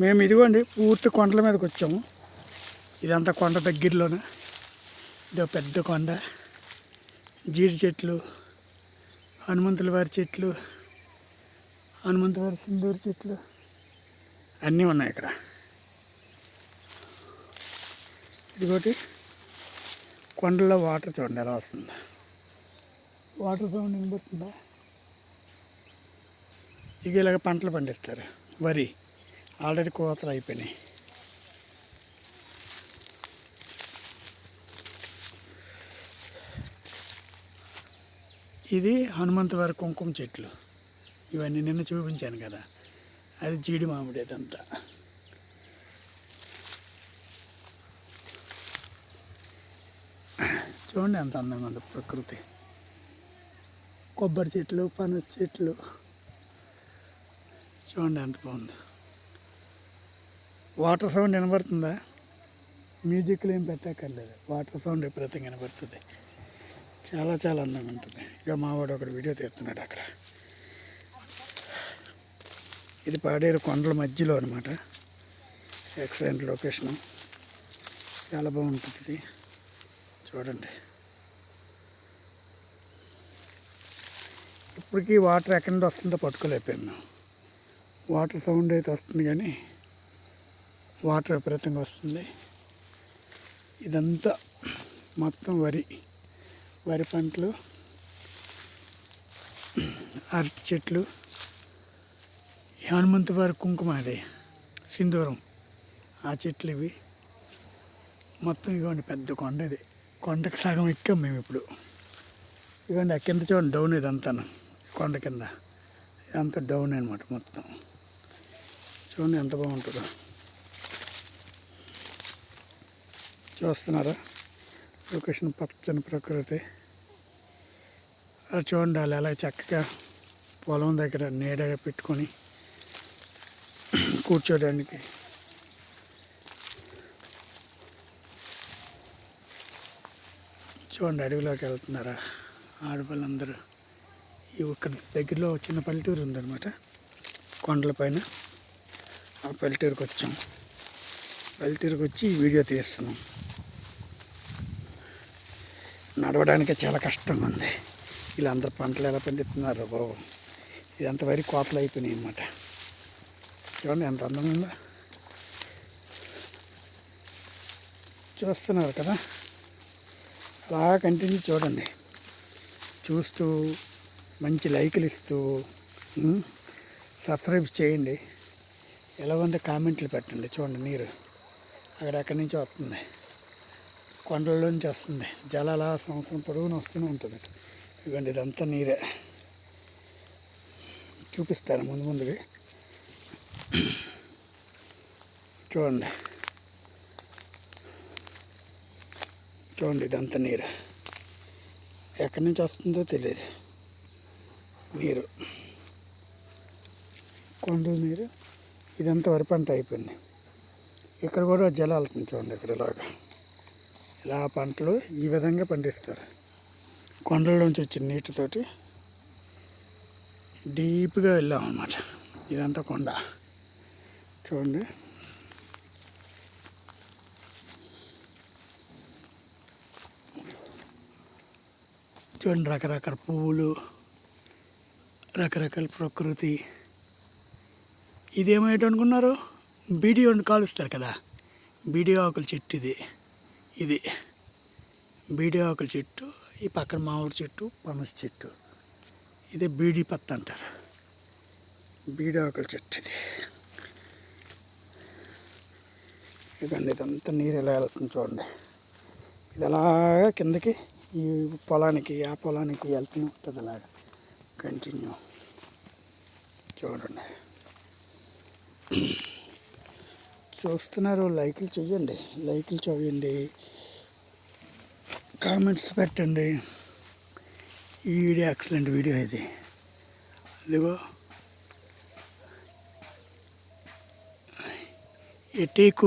మేము ఇదిగోండి పూర్తి కొండల మీదకి వచ్చాము. ఇదంతా కొండ దగ్గరలోనే. ఇదో పెద్ద కొండ. జీడి చెట్లు హనుమంతుల వారి చెట్లు హనుమంత వారి సింధూరు చెట్లు అన్నీ ఉన్నాయి ఇక్కడ. ఇదిగోటి కొండల్లో వాటర్ చూడండి ఎలా వస్తుంది. వాటర్ సౌండ్ వినబడుతుందా? ఇక ఇలాగ పంటలు పండిస్తారు. వరి. ఆల్రెడీ కోతలు అయిపోయినాయి. ఇది హనుమంతవారి కుంకుమ చెట్లు. ఇవన్నీ నిన్న చూపించాను కదా. అది జీడి మామిడి ఇదంతా చూడండి ఎంత అందంగా ఉంది ప్రకృతి. కొబ్బరి చెట్లు పనస చెట్లు. చూడండి ఎంత బాగుంది. వాటర్ సౌండ్ వినబడుతుందా? మ్యూజిక్లు ఏం పెట్టక్కర్లేదు. వాటర్ సౌండ్ విపరీతంగా వినబడుతుంది. చాలా చాలా అందంగా ఉంటుంది. ఇక మావాడు ఒకడు వీడియో తీస్తున్నాడు అక్కడ. ఇది పాడేరు కొండల మధ్యలో అనమాట ఎక్సలెంట్ లొకేషను చాలా బాగుంటుంది ఇది. చూడండి. ఇప్పటికీ వాటర్ ఎక్కడి నుండి వస్తుందో పట్టుకోలేకపోయాం మేము. వాటర్ సౌండ్ అయితే వస్తుంది కానీ వాటర్ విపరీతంగా వస్తుంది. ఇదంతా మొత్తం వరి వరి పంటలు అరటి చెట్లు హనుమంతు వారి కుంకుమ అది సింధూరం. ఆ చెట్లు ఇవి. మొత్తం ఇదిగోండి పెద్ద కొండ ఇది. కొండకి సగం ఎక్కాం మేము ఇప్పుడు. ఇదిగోండి ఆ కింద చూడండి డౌన్ ఇదంతా కొండ కింద. ఇదంతా డౌన్ అనమాట మొత్తం. చూడండి ఎంత బాగుంటుందో. చూస్తున్నారా? లొకేషన్ పచ్చని ప్రకృతి. అలా చూడండి అలా ఎలా చక్కగా పొలం దగ్గర నీడగా పెట్టుకొని కూర్చోడానికి. చూడండి అడవిలోకి వెళ్తున్నారా? ఆడపిల్లందరూ ఈ ఇక్కడ దగ్గరలో చిన్న పల్లెటూరు ఉందన్నమాట. కొండల పైన ఆ పల్లెటూరుకి వచ్చాం పల్లెటూరుకి వచ్చి వీడియో తీస్తున్నాం. నడవడానికి చాలా కష్టంగా ఉంది వీళ్ళందరూ పంటలు ఎలా పండిస్తున్నారు బాబు? ఇదంతా వరి కోతలు అయిపోయినాయి అన్నమాట. చూడండి ఎంత అందంగా ఉందో. చూస్తున్నారు కదా? అలా కంటిన్యూ చూడండి. చూస్తూ మంచి లైకులు ఇస్తూ సబ్స్క్రైబ్ చేయండి. ఎలా ఉందో కామెంట్లు పెట్టండి. చూడండి నీరు అక్కడ ఎక్కడి నుంచి వస్తుంది. కొండల నుంచి వస్తుంది జలాల సంవత్సరం పొడవున వస్తూనే ఉంటుంది ఇవ్వండి ఇదంతా నీరే. చూపిస్తాను ముందు ముందుగా చూడండి. చూడండి ఇదంతా నీరు. ఎక్కడి నుంచి వస్తుందో తెలియదు. నీరు. కొండల నీరు. ఇదంతా వరి పంట అయిపోయింది. ఇక్కడ కూడా జలాలు చూడండి ఇక్కడ ఇలాగా. ఇలా పంటలు ఈ విధంగా పండిస్తారు. కొండల్లోంచి వచ్చిన నీటితోటి డీప్గా వెళ్ళాం అన్నమాట. ఇదంతా కొండ. చూడండి. చూడండి రకరకాల పువ్వులు రకరకాల ప్రకృతి. ఇదేమేంటి అనుకున్నారు బీడీ వండి కాలుస్తారు కదా. బీడీ ఆకుల చెట్టు ఇది ఇది బీడీ ఆకుల చెట్టు ఈ పక్కన మామిడి చెట్టు పనస చెట్టు. ఇది బీడీ పత్తి అంటారు. బీడీ ఆకుల చెట్టు ఇది. ఇదండి ఇదంతా నీరు ఎలా వెళ్తుంది చూడండి. ఇది అలాగా కిందకి ఈ పొలానికి ఆ పొలానికి వెళ్తూనే ఉంటుంది అలాగా. కంటిన్యూ చూడండి. చూస్తున్నారు లైకులు చెయ్యండి లైకులు చేయండి కామెంట్స్ పెట్టండి. ఈ వీడియో ఎక్సలెంట్ వీడియో ఇది. అదిగో. ఎ టేక్